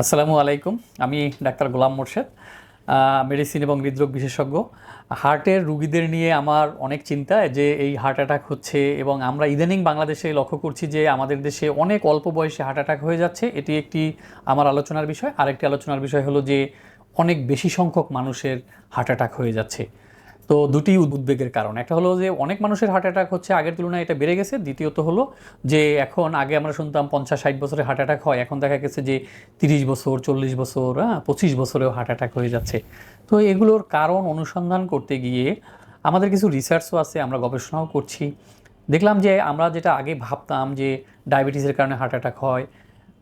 আসসালামু আলাইকুম। আমি ডাক্তার গোলাম মোর্শেদ মেডিসিন এবং হৃদরোগ বিশেষজ্ঞ। হার্টের রুগীদের নিয়ে আমার অনেক চিন্তা যে এই হার্ট অ্যাটাক হচ্ছে এবং আমরা ইদানিং বাংলাদেশে লক্ষ্য করছি যে আমাদের দেশে অনেক অল্প বয়সে হার্ট অ্যাটাক হয়ে যাচ্ছে। এটি একটি আমার আলোচনার বিষয়। আরেকটি আলোচনার বিষয় হলো যে অনেক বেশি সংখ্যক মানুষের হার্ট অ্যাটাক হয়ে যাচ্ছে। তো দুটি উদ্বেগের কারণ। একটা হলো যে অনেক মানুষের হার্ট অ্যাটাক হচ্ছে, আগের তুলনায় এটা বেড়ে গেছে। দ্বিতীয়ত হলো যে এখন আগে আমরা শুনতাম পঞ্চাশ ষাট বছরে হার্ট অ্যাটাক হয়, এখন দেখা গেছে যে তিরিশ বছর, চল্লিশ বছর হ্যাঁ পঁচিশ বছরেও হার্ট অ্যাটাক হয়ে যাচ্ছে। তো এগুলোর কারণ অনুসন্ধান করতে গিয়ে আমাদের কিছু রিসার্চও আছে, আমরা গবেষণাও করছি। দেখলাম যে আমরা যেটা আগে ভাবতাম যে ডায়াবেটিসের কারণে হার্ট অ্যাটাক হয়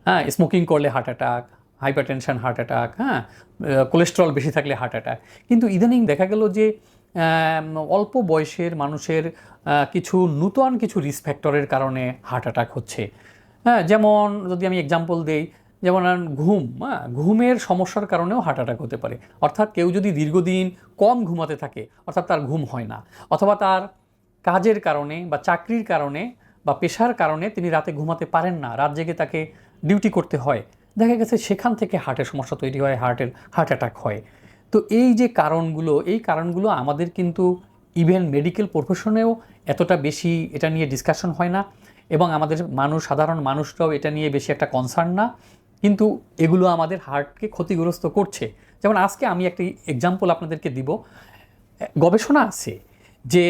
হ্যাঁ স্মোকিং করলে heart attack hypertension heart attack হ্যাঁ কোলেস্ট্রল বেশি থাকলে হার্ট অ্যাটাক কিন্তু ইদানিং দেখা গেল যে অল্প বয়সের মানুষের কিছু নূতন কিছু রিস্ক ফ্যাক্টরের কারণে হার্ট অ্যাটাক হচ্ছে। হ্যাঁ যেমন যদি আমি এক্সাম্পল দেই, যেমন ঘুম হ্যাঁ ঘুমের সমস্যার কারণেও হার্ট অ্যাটাক হতে পারে। অর্থাৎ কেউ যদি দীর্ঘদিন কম ঘুমাতে থাকে, অর্থাৎ তার ঘুম হয় না, অথবা তার কাজের কারণে বা চাকরির কারণে বা পেশার কারণে তিনি রাতে ঘুমাতে পারেন না, রাত জেগে তাকে ডিউটি করতে হয়। দেখা গেছে সেখান থেকে হার্টের সমস্যা তৈরি হয় হার্টের হার্ট অ্যাটাক হয়। তো এই যে কারণগুলো, এই কারণগুলো আমাদের কিন্তু ইভেন মেডিকেল প্রফেশনেও এতটা বেশি এটা নিয়ে ডিসকাশন হয় না এবং আমাদের মানুষ, সাধারণ মানুষরাও এটা নিয়ে বেশি একটা কনসার্ন না। কিন্তু এগুলো আমাদের হার্টকে ক্ষতিগ্রস্ত করছে। যেমন আজকে আমি একটি এক্সাম্পল আপনাদেরকে দিব। গবেষণা আছে যে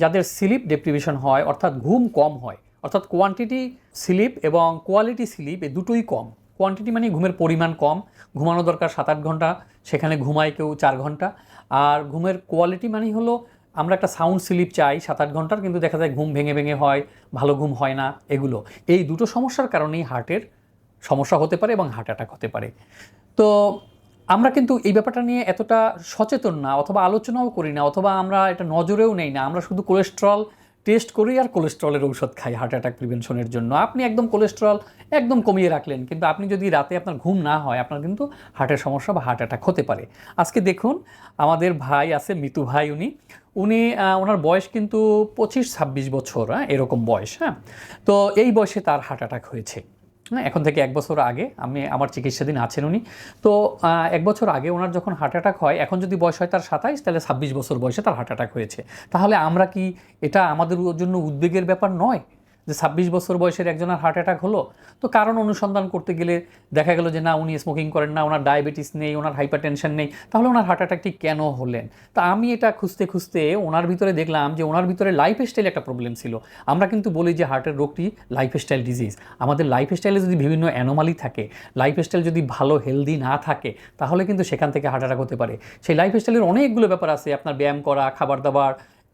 যাদের স্লিপ ডেপ্রিভেশন হয়, অর্থাৎ ঘুম কম হয়, অর্থাৎ কোয়ান্টিটি স্লিপ এবং কোয়ালিটি স্লিপ, এই দুটোই কম। কোয়ান্টিটি মানে ঘুমের পরিমাণ কম। ঘুমানো দরকার সাত আট ঘণ্টা, সেখানে ঘুমায় কেউ চার ঘণ্টা। আর ঘুমের কোয়ালিটি মানে হলো আমরা একটা সাউন্ড স্লিপ চাই সাত আট ঘণ্টার, কিন্তু দেখা যায় ঘুম ভেঙে ভেঙে হয়, ভালো ঘুম হয় না, এগুলো। এই দুটো সমস্যার কারণেই হার্টের সমস্যা হতে পারে এবং হার্ট অ্যাটাক হতে পারে। তো আমরা কিন্তু এই ব্যাপারটা নিয়ে এতটা সচেতন না, অথবা আলোচনাও করি না, অথবা আমরা এটা নজরেও নেই না, আমরা শুধু কোলেস্ট্রল টেস্ট করি আর কোলেস্ট্রলের ঔষধ খাই, হার্ট অ্যাটাক প্রিভেনশনের জন্য। আপনি একদম কোলেস্ট্রল একদম কমিয়ে রাখলেন, কিন্তু আপনি যদি রাতে আপনার ঘুম না হয়, আপনার কিন্তু হার্টের সমস্যা বা হার্ট অ্যাটাক হতে পারে। আজকে দেখুন, আমাদের ভাই আছে মিতু ভাই, উনি উনি ওনার বয়স কিন্তু পঁচিশ ছাব্বিশ বছর হ্যাঁ এরকম বয়স হ্যাঁ। তো এই বয়সে তার হার্ট অ্যাটাক হয়েছে। হ্যাঁ এখন থেকে এক বছর আগে আমি আমার চিকিৎসাধীন আছেন উনি। তো এক বছর আগে ওনার যখন হার্ট অ্যাটাক হয়, এখন যদি বয়স হয় তার সাতাইশ, তাহলে ছাব্বিশ বছর বয়সে তার হার্ট অ্যাটাক হয়েছে। তাহলে আমরা কি এটা আমাদের জন্য উদ্বেগের ব্যাপার নয়? যে ছাব্বিশ বছর বয়সের একজনের হার্ট অ্যাটাক হলো, তো কারণ অনুসন্ধান করতে গেলে দেখা গেল যে না, উনি স্মোকিং করেন না, ওনার ডায়াবেটিস নেই, ওনার হাইপার টেনশন নেই, তাহলে ওনার হার্ট অ্যাটাকটি কেন হলেন? তা আমি এটা খুঁজতে খুঁজতে ওনার ভিতরে দেখলাম যে ওনার ভিতরে লাইফ স্টাইল একটা প্রবলেম ছিল। আমরা কিন্তু বলি যে হার্টের রোগটি লাইফ স্টাইল ডিজিজ আমাদের লাইফ স্টাইলে যদি বিভিন্ন অ্যানোমালি থাকে লাইফ স্টাইল যদি ভালো হেলদি না থাকে, তাহলে কিন্তু সেখান থেকে হার্ট অ্যাটাক হতে পারে। সেই লাইফ স্টাইলের অনেকগুলো ব্যাপার আছে, আপনার ব্যায়াম করা, খাবার দাবার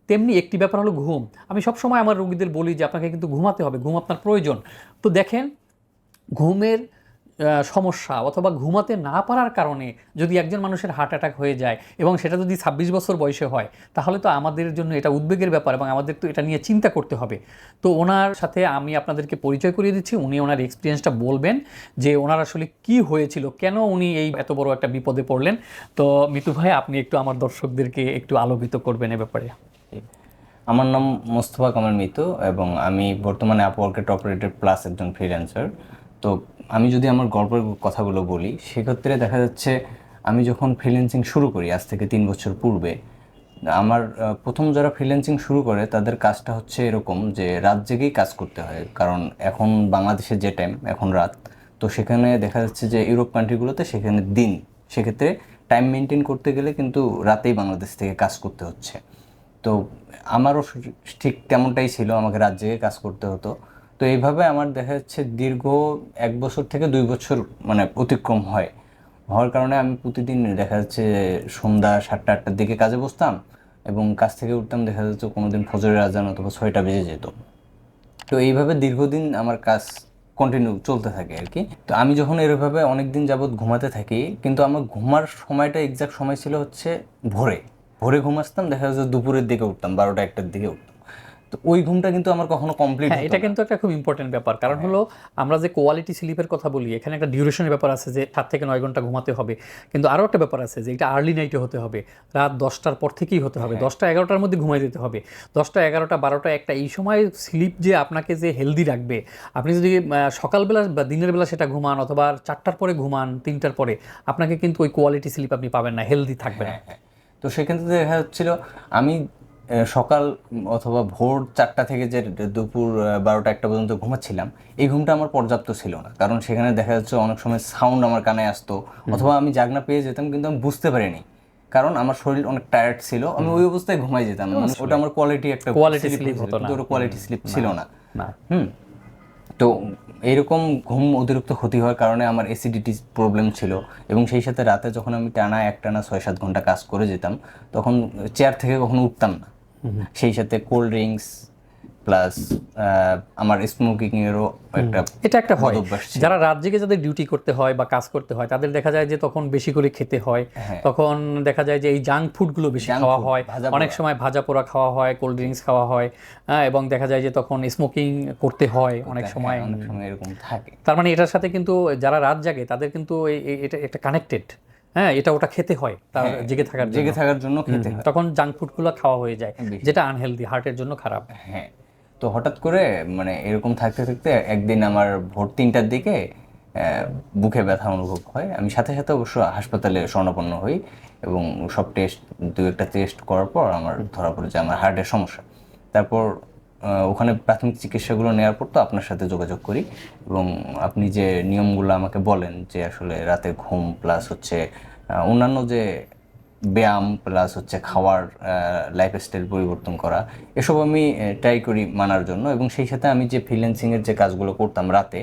তেমনি একটি ব্যাপার হলো ঘুম। আমি সবসময় আমার রোগীদের বলি যে, আপনাকে কিন্তু ঘুমাতে হবে, ঘুম আপনার প্রয়োজন। তো দেখেন, ঘুমের সমস্যা অথবা ঘুমাতে না পারার কারণে যদি একজন মানুষের হার্ট অ্যাটাক হয়ে যায় এবং সেটা যদি ছাব্বিশ বছর বয়সে হয়, তাহলে তো আমাদের জন্য এটা উদ্বেগের ব্যাপার এবং আমাদের তো এটা নিয়ে চিন্তা করতে হবে। তো ওনার সাথে আমি আপনাদেরকে পরিচয় করিয়ে দিচ্ছি। উনি ওনার এক্সপিরিয়েন্সটা বলবেন যে, ওনার আসলে কি হয়েছিল, কেন উনি এই এত বড় একটা বিপদে পড়লেন। তো মিতু ভাই, আপনি একটু আমার দর্শকদেরকে একটু আলোকিত করবেন এ ব্যাপারে। আমার নাম মোস্তফা কামাল মিতু এবং আমি বর্তমানে আপওয়ার্কে টপ রেটেড প্লাস একজন ফ্রিল্যান্সার তো আমি যদি আমার গল্পের কথাগুলো বলি, সেক্ষেত্রে দেখা যাচ্ছে আমি যখন ফ্রিল্যান্সিং শুরু করি, আজ থেকে তিন বছর পূর্বে, আমার প্রথম যারা ফ্রিল্যান্সিং শুরু করে, তাদের কাজটা হচ্ছে এরকম যে রাত জেগেই কাজ করতে হয়। কারণ এখন বাংলাদেশের যে টাইম এখন রাত, তো সেখানে দেখা যাচ্ছে যে ইউরোপ কান্ট্রিগুলোতে সেখানে দিন। সেক্ষেত্রে টাইম মেনটেন করতে গেলে কিন্তু রাতেই বাংলাদেশ থেকে কাজ করতে হচ্ছে। তো আমারও ঠিক তেমনটাই ছিল, আমাকে রাত জেগে কাজ করতে হতো। তো এইভাবে আমার দেখা যাচ্ছে দীর্ঘ এক বছর থেকে দুই বছর মানে অতিক্রম হয়। হওয়ার কারণে আমি প্রতিদিন দেখা যাচ্ছে সন্ধ্যা সাতটা আটটার দিকে কাজে বসতাম এবং কাজ থেকে উঠতাম, দেখা যাচ্ছে কোনোদিন ফজরের আজান অথবা ছয়টা বেজে যেত। তো এইভাবে দীর্ঘদিন আমার কাজ কন্টিনিউ চলতে থাকে আর কি। তো আমি যখন এরভাবে অনেক দিন যাবৎ ঘুমাতে থাকি, কিন্তু আমার ঘুমার সময়টা এক্সাক্ট সময় ছিল হচ্ছে ভোরে। ভোরে ঘুম আসতাম দেখা যাচ্ছে দুপুরের দিকে উঠতাম বারোটা একটার দিকে উঠতাম। তো ওই ঘুমটা কিন্তু আমার কখনো কমপ্লিট হ্যাঁ এটা কিন্তু একটা খুব ইম্পর্টেন্ট ব্যাপার। কারণ হলো আমরা যে কোয়ালিটি স্লিপের কথা বলি এখানে একটা ডিউরেশনের ব্যাপার আছে যে সাত থেকে নয় ঘণ্টা ঘুমাতে হবে। কিন্তু আরও একটা ব্যাপার আছে যে এটা আর্লি নাইটে হতে হবে। রাত দশটার পর থেকেই হতে হবে। দশটা এগারোটার মধ্যে ঘুমাই দিতে হবে। দশটা এগারোটা বারোটা একটা এই সময় স্লিপ যে আপনাকে যে হেলদি রাখবে আপনি যদি সকালবেলা বা দিনের বেলা সেটা ঘুমান অথবা চারটার পরে ঘুমান তিনটার পরে আপনাকে কিন্তু ওই কোয়ালিটি স্লিপ আপনি পাবেন না হেলদি থাকবে না। হ্যাঁ, তো সেক্ষেত্রে দেখা যাচ্ছিল আমি সকাল অথবা ভোর চারটা থেকে যে দুপুর বারোটা একটা পর্যন্ত ঘুমাচ্ছিলাম এই ঘুমটা আমার পর্যাপ্ত ছিল না। কারণ সেখানে দেখা যাচ্ছে অনেক সময় সাউন্ড আমার কানে আসতো অথবা আমি জাগনা পেয়ে যেতাম কিন্তু আমি বুঝতে পারিনি। কারণ আমার শরীর অনেক টায়ার্ড ছিল আমি ওই অবস্থায় ঘুমাই যেতাম। মানে ওটা আমার কোয়ালিটি একটা কোয়ালিটি sleep হতো না। কোয়ালিটি স্লিপ ছিল না। হুম। তো এরকম ঘুম অতিরিক্ত ক্ষতি হওয়ার কারণে আমার অ্যাসিডিটি প্রবলেম ছিল এবং সেই সাথে রাতে যখন আমি টানা এক টানা ছয় সাত ঘণ্টা কাজ করে যেতাম তখন চেয়ার থেকে কখনো উঠতাম না। সেই সাথে কোল্ড ড্রিঙ্কস প্লাস আমার স্মোকিং এরও একটা এটা একটা হয়। যারা রাত জেগে যাদের ডিউটি করতে হয় বা কাজ করতে হয় তাদের দেখা যায় যে তখন বেশি করে খেতে হয়। তখন দেখা যায় যে এই জাঙ্ক ফুডগুলো বেশি খাওয়া হয়। অনেক সময় ভাজা পোড়া খাওয়া হয় কোল্ড ড্রিঙ্কস খাওয়া হয়। হ্যাঁ, এবং দেখা যায় যে তখন স্মোকিং করতে হয় অনেক সময়। অনেক সময় এরকম থাকে। তার মানে এটার সাথে কিন্তু যারা রাত জাগে তাদের কিন্তু এটা একটা কানেক্টেড হ্যাঁ এটা ওটা খেতে হয় তার জেগে থাকার জেগে থাকার জন্য খেতে হয়। তখন জাঙ্ক ফুডগুলো খাওয়া হয়ে যায় যেটা আনহেলদি হার্টের জন্য খারাপ। হ্যাঁ। তো হঠাৎ করে মানে এরকম থাকতে থাকতে একদিন আমার ভোর তিনটার দিকে বুকে ব্যথা অনুভব হয়। আমি সাথে সাথে অবশ্য হাসপাতালে স্বর্ণপন্ন হই এবং সব টেস্ট দু একটা টেস্ট করার পর আমার ধরা পড়ে যে আমার হার্টের সমস্যা। তারপর ওখানে প্রাথমিক চিকিৎসাগুলো নেওয়ার পর তো আপনার সাথে যোগাযোগ করি এবং আপনি যে নিয়মগুলো আমাকে বলেন যে আসলে রাতে ঘুম প্লাস হচ্ছে অন্যান্য যে ব্যায়াম প্লাস হচ্ছে খাওয়ার লাইফস্টাইল পরিবর্তন করা এসব আমি ট্রাই করি মানার জন্য এবং সেই সাথে আমি যে ফ্রিল্যান্সিংয়ের যে কাজগুলো করতাম রাতে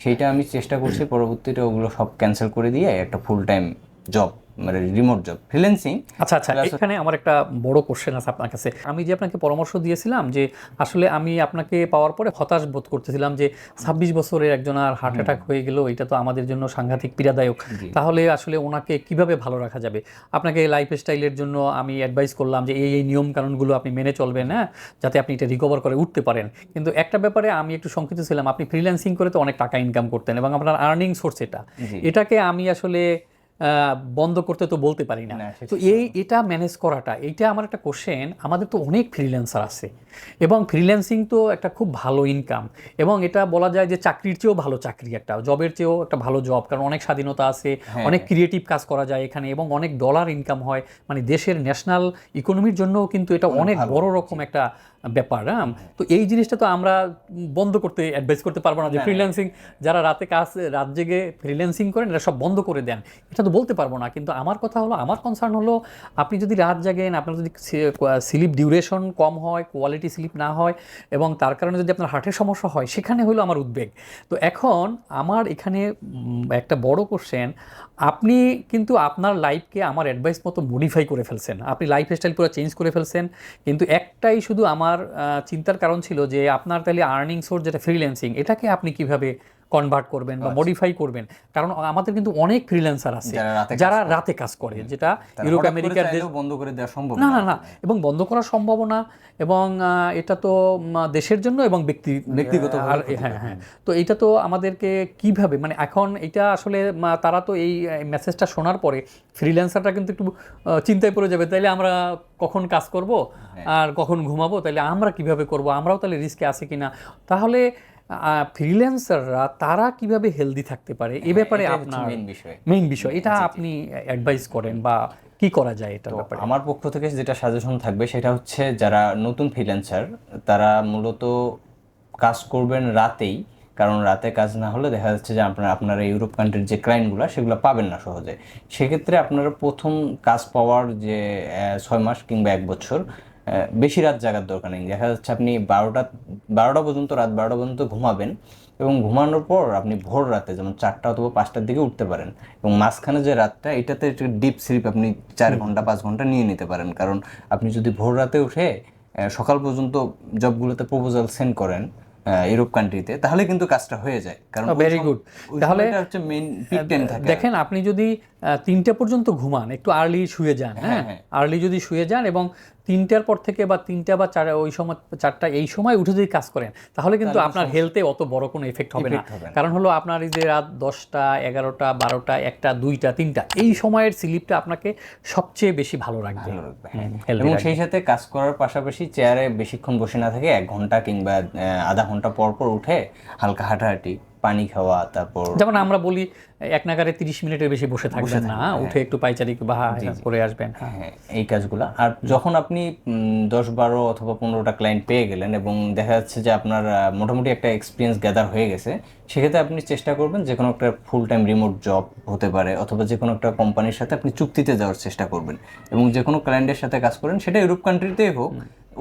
সেইটা আমি চেষ্টা করছি পরবর্তীতে ওগুলো সব ক্যান্সেল করে দিয়ে একটা ফুল টাইম জব মানে রিমোট জব ফ্রিল্যান্সিং আচ্ছা আচ্ছা এখানে আমার একটা বড় কোশ্চেন আছে আপনার কাছে। আমি যে আপনাকে পরামর্শ দিয়েছিলাম যে আসলে আমি আপনাকে পাওয়ার পরে হতাশ বোধ করতেছিলাম যে ছাব্বিশ বছরের একজন আর হার্ট অ্যাটাক হয়ে গেল এটা তো আমাদের জন্য সাংঘাতিক পীড়াদায়ক। তাহলে আসলে ওনাকে কীভাবে ভালো রাখা যাবে? আপনাকে লাইফ স্টাইলের জন্য আমি অ্যাডভাইস করলাম যে এই এই নিয়ম কানুনগুলো আপনি মেনে চলবেন হ্যাঁ? যাতে আপনি এটা রিকভার করে উঠতে পারেন। কিন্তু একটা ব্যাপারে আমি একটু শঙ্কিত ছিলাম আপনি ফ্রিল্যান্সিং করে তো অনেক টাকা ইনকাম করতেন এবং আপনার আর্নিং সোর্স এটা। এটাকে আমি আসলে বন্ধ করতে তো বলতে পারি না। তো এই এটা ম্যানেজ করাটা এইটা আমার একটা কোশ্চেন আমাদের তো অনেক ফ্রিল্যান্সার আছে। এবং ফ্রিল্যান্সিং তো একটা খুব ভালো ইনকাম এবং এটা বলা যায় যে চাকরির চেয়েও ভালো চাকরি একটা জবের চেয়েও একটা ভালো জব কারণ অনেক স্বাধীনতা আছে অনেক ক্রিয়েটিভ কাজ করা যায় এখানে এবং অনেক ডলার ইনকাম হয়। মানে দেশের ন্যাশনাল ইকোনমির জন্যও কিন্তু এটা অনেক বড় রকম একটা ব্যাপার হ্যাঁ? তো এই জিনিসটা তো আমরা বন্ধ করতে অ্যাডভাইস করতে পারব না যে ফ্রিল্যান্সিং যারা রাতে কাজ রাত জেগে ফ্রিল্যান্সিং করেন এটা সব বন্ধ করে দেন। এটা তো বলতে পারব না কিন্তু আমার কথা হলো আমার কনসার্ন হলো আপনি যদি রাত জাগেন আপনার যদি স্লিপ ডিউরেশন কম হয় কোয়ালিটি স্লিপ না হয় এবং তার কারণে যদি আপনার হার্টের সমস্যা হয় সেখানে হলো আমার উদ্বেগ। তো এখন আমার এখানে একটা বড় কোশ্চেন আপনি কিন্তু আপনার লাইফকে আমার অ্যাডভাইস মতো মডিফাই করে ফেলছেন। আপনি লাইফ স্টাইল পুরো চেঞ্জ করে ফেলছেন কিন্তু একটাই শুধু আমার আহ, চিন্তার কারণ ছিল যে আপনার তাহলে আর্নিং সোর্স যেটা ফ্রিল্যান্সিং এটাকে আপনি কীভাবে কনভার্ট করবেন বা মডিফাই করবেন। কারণ আমাদের কিন্তু অনেক ফ্রিল্যান্সার আছে যারা রাতে কাজ করে। যেটা ইউরোপ আমেরিকার দেশ বন্ধ করে দেওয়া সম্ভব না না না। এবং বন্ধ করা সম্ভব না এবং এটা তো দেশের জন্য এবং ব্যক্তি ব্যক্তিগত হ্যাঁ হ্যাঁ। তো এটা তো আমাদেরকে কীভাবে মানে এখন এটা আসলে তারা তো এই মেসেজটা শোনার পরে ফ্রিল্যান্সারটা কিন্তু একটু চিন্তায় পড়ে যাবে। তাইলে আমরা কখন কাজ করব? আর কখন ঘুমাবো? তাইলে আমরা কীভাবে করব? আমরাও তাহলে রিস্কে আছে কিনা? তাহলে ফ্রিল্যান্সাররা তারা কীভাবে হেলদি থাকতে পারে? এ ব্যাপারে আপনার main বিষয়। মেইন বিষয়। এটা আপনি অ্যাডভাইস করেন বা কি করা যায় এটার ব্যাপারে? আমার পক্ষ থেকে যেটা সাজেশন থাকবে সেটা হচ্ছে যারা নতুন ফ্রিল্যান্সার তারা মূলত কাজ করবেন রাতেই। কারণ রাতে কাজ না হলে দেখা যাচ্ছে যে আপনারা আপনারা ইউরোপ কান্ট্রির যে ক্লায়েন্টগুলো সেগুলো পাবেন না সহজে। সেক্ষেত্রে আপনারা প্রথম কাজ পাওয়ার যে ছয় মাস কিংবা এক বছর বেশি রাত জাগার দরকার নেই। দেখা যাচ্ছে আপনি বারোটা বারোটা পর্যন্ত রাত বারোটা পর্যন্ত ঘুমাবেন এবং ঘুমানোর পর আপনি ভোর রাতে যেমন চারটা অথবা পাঁচটার দিকে উঠতে পারেন এবং মাঝখানে যে রাতটা এটাতে ডিপ স্লিপ আপনি চার ঘণ্টা পাঁচ ঘণ্টা নিয়ে নিতে পারেন। কারণ আপনি যদি ভোর রাতে উঠে সকাল পর্যন্ত জবগুলোতে প্রপোজাল সেন্ড করেন ইউরোপ কান্ট্রিতে তাহলে কিন্তু কাজটা হয়ে যায়। কারণ ভেরি গুড তাহলে হচ্ছে মেইন পিক টাইম থাকে দেখেন আপনি যদি তিনটা পর্যন্ত ঘুমান একটু আর্লি শুয়ে যান হ্যাঁ হ্যাঁ। আর্লি যদি শুয়ে যান এবং তিনটার পর থেকে বা তিনটা বা চার ওই সময় চারটা এই সময় উঠে যদি কাজ করেন তাহলে কিন্তু আপনার হেলথে অত বড় কোনো এফেক্ট হবে না। কারণ হলো আপনার এই যে রাত দশটা এগারোটা বারোটা একটা দুইটা তিনটা এই সময়ের স্লিপটা আপনাকে সবচেয়ে বেশি ভালো রাখবে হ্যাঁ। এবং সেই সাথে কাজ করার পাশাপাশি চেয়ারে বেশিক্ষণ বসে না থেকে এক ঘণ্টা কিংবা আধা ঘণ্টা পর পর উঠে হালকা হাঁটাহাঁটি পানি খাওয়া তারপর যেমন আমরা বলি এক নাগারে তিরিশ মিনিটের বেশি বসে থাকবেন না উঠে একটু পাইচারি বা করে আসবেন। হ্যাঁ হ্যাঁ এই কাজগুলো। আর যখন আপনি দশ বারো অথবা পনেরোটা ক্লায়েন্ট পেয়ে গেলেন এবং দেখা যাচ্ছে যে আপনার মোটামুটি একটা এক্সপিরিয়েন্স গ্যাদার হয়ে গেছে সেক্ষেত্রে আপনি চেষ্টা করবেন যে কোনো একটা ফুল টাইম রিমোট জব হতে পারে অথবা যে কোনো একটা কোম্পানির সাথে আপনি চুক্তিতে যাওয়ার চেষ্টা করবেন। এবং যে কোনো ক্লায়েন্টের সাথে কাজ করেন সেটা ইউরোপ কান্ট্রিতেই হোক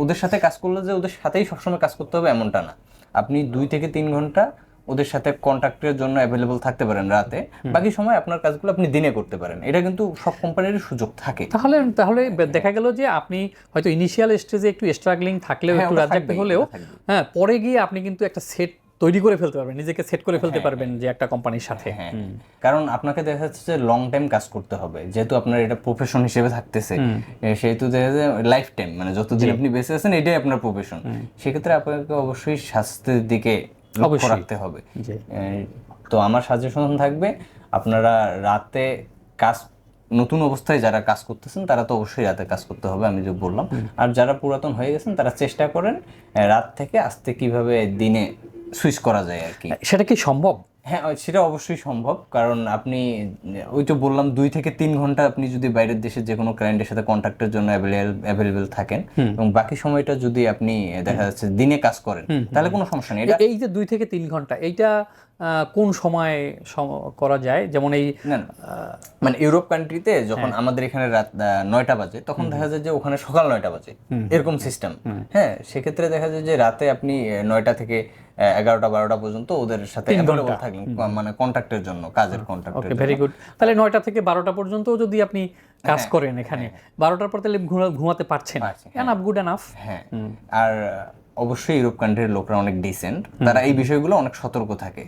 ওদের সাথে কাজ করলে যে ওদের সাথেই সবসময় কাজ করতে হবে এমনটা না। আপনি দুই থেকে তিন ঘণ্টা ওদের সাথে কন্ট্যাক্টের জন্য অ্যাভেলেবল থাকতে পারেন রাতে। বাকি সময় আপনার কাজগুলো আপনি দিনে করতে পারেন। এটা কিন্তু সব কোম্পানির সুযোগ থাকে। তাহলে তাহলে দেখা গেল যে আপনি হয়তো ইনিশিয়াল স্টেজে একটু স্ট্রাগলিং থাকলেও হ্যাঁ, একটু রাজ্জাকতে থাকবেই, হলেও হ্যাঁ পরে গিয়ে আপনি কিন্তু একটা সেট তৈরি করে ফেলতে পারবেন নিজেকে সেট করে ফেলতে পারবেন যে একটা কোম্পানির সাথে। হ্যাঁ। কারণ আপনাকে দেখা যাচ্ছে যে লং টাইম কাজ করতে হবে। যেহেতু আপনার এটা প্রফেশন হিসেবে থাকতেছে সেহেতু দেখা যায় লাইফ টাইম মানে যতদিন আপনি বেঁচে আছেন এটাই আপনার প্রফেশন সেক্ষেত্রে আপনাকে অবশ্যই স্বাস্থ্যের দিকে লক্ষ্য রাখতে হবে। তো আমার সাজেশন থাকবে আপনারা রাতে কাজ নতুন অবস্থায় যারা কাজ করতেছেন তারা তো অবশ্যই রাতে কাজ করতে হবে আমি যে বললাম। আর যারা পুরাতন হয়ে গেছেন তারা চেষ্টা করেন রাত থেকে আসতে কীভাবে দিনে সুইচ করা যায় আর কি। সেটা কি সম্ভব? হ্যাঁ সেটা অবশ্যই সম্ভব। কারণ আপনি ওই তো বললাম দুই থেকে তিন ঘণ্টা আপনি যদি বাইরের দেশে যে কোনো ক্লায়েন্টের সাথে কন্ট্যাক্টের জন্য অ্যাভেলেবেল থাকেন এবং বাকি সময়টা যদি আপনি দেখা যাচ্ছে দিনে কাজ করেন তাহলে কোনো সমস্যা নেই। এটা এই যে দুই থেকে তিন ঘণ্টা এইটা কোন সময় করা যায়? যেমন এই। মানে ইউরোপ কান্ট্রিতে যখন আমাদের এখানে রাত নয়টা বাজে তখন দেখা যায় যে ওখানে সকাল নয়টা বাজে। এরকম সিস্টেম হ্যাঁ সেক্ষেত্রে দেখা যায় যে রাতে আপনি নয়টা থেকে এগারোটা বারোটা পর্যন্ত ওদের সাথে থাকলেন মানে কন্ট্যাক্টের জন্য কাজের কন্ট্রাক্ট ওকে ভেরি গুড তাহলে নয়টা থেকে বারোটা পর্যন্ত যদি আপনি কাজ করেন এখানে বারোটার পর তাহলে ঘুমা- ঘুমাতে পারছেন। এনাফ গুড এনাফ হ্যাঁ। আর অবশ্যই ইউরোপ কান্ট্রির লোকরা অনেক ডিসেন্ট তারা এই বিষয়গুলো অনেক সতর্ক থাকে।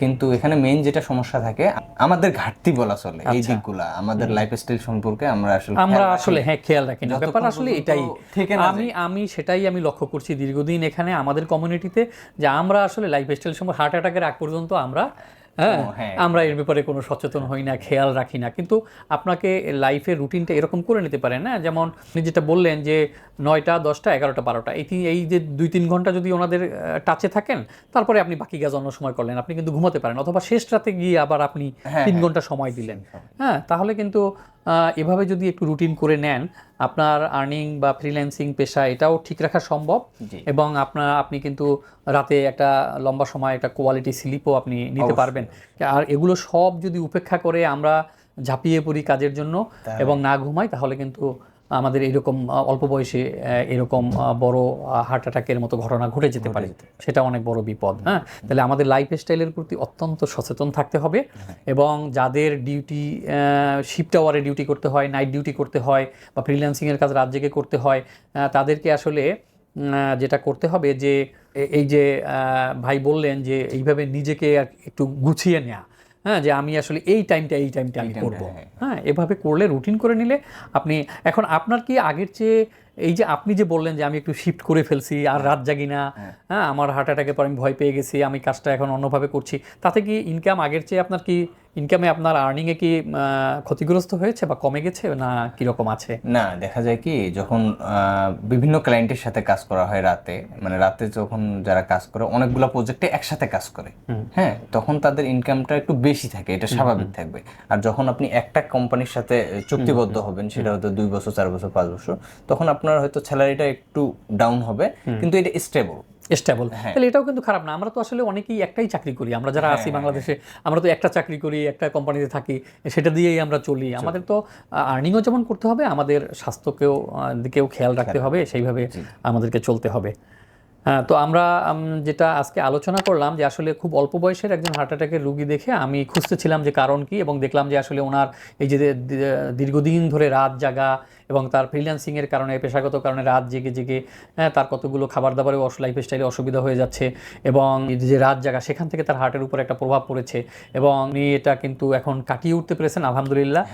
কিন্তু এখানে মেইন যেটা সমস্যা থাকে আমাদের ঘাটতি বলা চলে এই দিকগুলা আমাদের লাইফস্টাইল সম্পর্কে আমরা আসলে আমরা আসলে হ্যাঁ খেয়াল রাখি না। ব্যাপার আসলে এটাই। আমি আমি সেটাই আমি লক্ষ্য করছি দীর্ঘদিন এখানে আমাদের কমিউনিটিতে যে আমরা আসলে লাইফস্টাইল সম্পর্কে হার্ট অ্যাটাকের আগ পর্যন্ত আমরা হ্যাঁ হ্যাঁ। আমরা এর ব্যাপারে কোনো সচেতন হই না খেয়াল রাখি না। কিন্তু আপনাকে লাইফের রুটিনটা এরকম করে নিতে পারেন না যেমন আপনি যেটা বললেন যে নয়টা দশটা এগারোটা বারোটা এই এই যে দুই তিন ঘণ্টা যদি ওনাদের টাচে থাকেন তারপরে আপনি বাকি কাজ অন্য সময় করলেন। আপনি কিন্তু ঘুমাতে পারেন। অথবা শেষ রাতে গিয়ে আবার আপনি তিন ঘণ্টা সময় দিলেন। হ্যাঁ তাহলে কিন্তু আহ, এভাবে যদি একটু রুটিন করে নেন আপনার আর্নিং বা ফ্রিল্যান্সিং পেশা এটাও ঠিক রাখা সম্ভব এবং আপনার আপনি কিন্তু রাতে একটা লম্বা সময় একটা কোয়ালিটি স্লিপও আপনি নিতে পারবেন। আর এগুলো সব যদি উপেক্ষা করে আমরা ঝাঁপিয়ে পড়ি কাজের জন্য এবং না ঘুমাই তাহলে কিন্তু আমাদের এরকম অল্প বয়সে এরকম বড় হার্ট অ্যাটাকের মতো ঘটনা ঘটে যেতে পারে। সেটা অনেক বড় বিপদ হ্যাঁ? তাহলে আমাদের লাইফ স্টাইলের প্রতি অত্যন্ত সচেতন থাকতে হবে এবং যাদের ডিউটি শিফট আওয়ারে ডিউটি করতে হয় নাইট ডিউটি করতে হয় বা ফ্রিল্যান্সিংয়ের কাজ রাত জেগে করতে হয় তাদেরকে আসলে যেটা করতে হবে যে এই যে ভাই বললেন যে এইভাবে নিজেকে আর একটু গুছিয়ে নেওয়া হ্যাঁ যে আমি আসলে এই টাইমটা এই টাইমটা আমি করব। হ্যাঁ। এভাবে করলে রুটিন করে নিলে আপনি এখন আপনার কি আগের চেয়ে এই যে আপনি যে বললেন যে আমি একটু শিফট করে ফেলছি আর রাত জাগি না হ্যাঁ। আমার হার্ট অ্যাটাকের পর আমি ভয় পেয়ে গেছি আমি কাজটা এখন অন্যভাবে করছি তাতে কি ইনকাম আগের চেয়ে আপনার কি ইনকামে আপনার আর্নিংয়ে কি ক্ষতিগ্রস্ত হয়েছে বা কমে গেছে না কীরকম আছে? না দেখা যায় কি যখন বিভিন্ন ক্লায়েন্টের সাথে কাজ করা হয় রাতে মানে রাতে যখন যারা কাজ করে অনেকগুলো প্রজেক্টে একসাথে কাজ করে। হ্যাঁ তখন তাদের ইনকামটা একটু বেশি থাকে এটা স্বাভাবিক থাকবে। আর যখন আপনি একটা কোম্পানির সাথে চুক্তিবদ্ধ হবেন সেটা হয়তো দুই বছর চার বছর পাঁচ বছর তখন আপনার হয়তো স্যালারিটা একটু ডাউন হবে কিন্তু এটা স্টেবল স্টেবল তাহলে এটাও কিন্তু খারাপ না। আমরা তো আসলে অনেকেই একটাই চাকরি করি। আমরা যারা আছি বাংলাদেশে আমরা তো একটা চাকরি করি একটা কোম্পানিতে থাকি সেটা দিয়েই আমরা চলি। আমাদের তো আর্নিংও যেমন করতে হবে আমাদের স্বাস্থ্যকেও দিকেও খেয়াল রাখতে হবে। সেইভাবে আমাদেরকে চলতে হবে। হ্যাঁ তো আমরা যেটা আজকে আলোচনা করলাম যে আসলে খুব অল্প বয়সের একজন হার্ট অ্যাটাকের রুগী দেখে আমি খুঁজতেছিলাম যে কারণ কি এবং দেখলাম যে আসলে ওনার এই যে দীর্ঘদিন ধরে রাত জাগা এবং তার ফ্রিল্যান্সিংয়ের কারণে পেশাগত কারণে রাত জেগে জেগে হ্যাঁ, তার কতগুলো খাবার দাবারে লাইফ স্টাইলে অসুবিধা হয়ে যাচ্ছে এবং যে রাত জাগা সেখান থেকে তার হার্টের উপর একটা প্রভাব পড়েছে এবং উনি এটা কিন্তু এখন কাটিয়ে উঠতে পেরেছেন আলহামদুলিল্লাহ।